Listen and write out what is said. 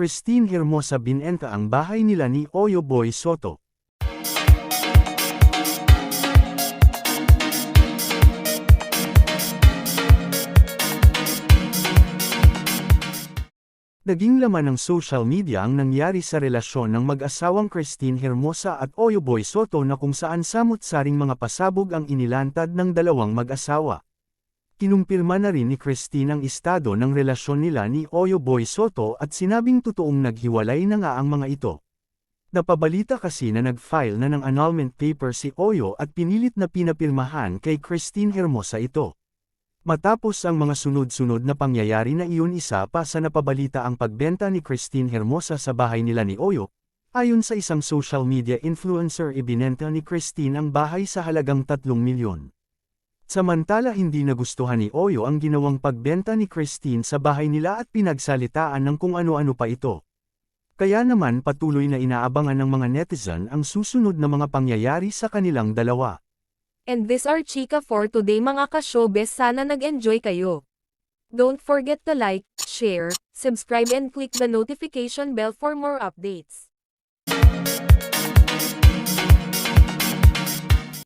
Christine Hermosa binenta ang bahay nila ni Oyo Boy Soto. Naging laman ng social media ang nangyari sa relasyon ng mag-asawang Christine Hermosa at Oyo Boy Soto na kung saan samot-saring mga pasabog ang inilantad ng dalawang mag-asawa. Kinumpirma na rin ni Christine ang estado ng relasyon nila ni Oyo Boy Soto at sinabing totoong naghiwalay na nga ang mga ito. Napabalita kasi na nag-file na ng annulment paper si Oyo at pinilit na pinapirmahan kay Christine Hermosa ito. Matapos ang mga sunod-sunod na pangyayari na iyon isa pa sa napabalita ang pagbenta ni Christine Hermosa sa bahay nila ni Oyo, ayon sa isang social media influencer ibinenta ni Christine ang bahay sa halagang 3 milyon. Samantala hindi nagustuhan ni Oyo ang ginawang pagbenta ni Christine sa bahay nila at pinagsalitaan ng kung ano-ano pa ito. Kaya naman patuloy na inaabangan ng mga netizen ang susunod na mga pangyayari sa kanilang dalawa. And this are Chika for today mga ka-showbiz sana nag-enjoy kayo. Don't forget to like, share, subscribe and click the notification bell for more updates.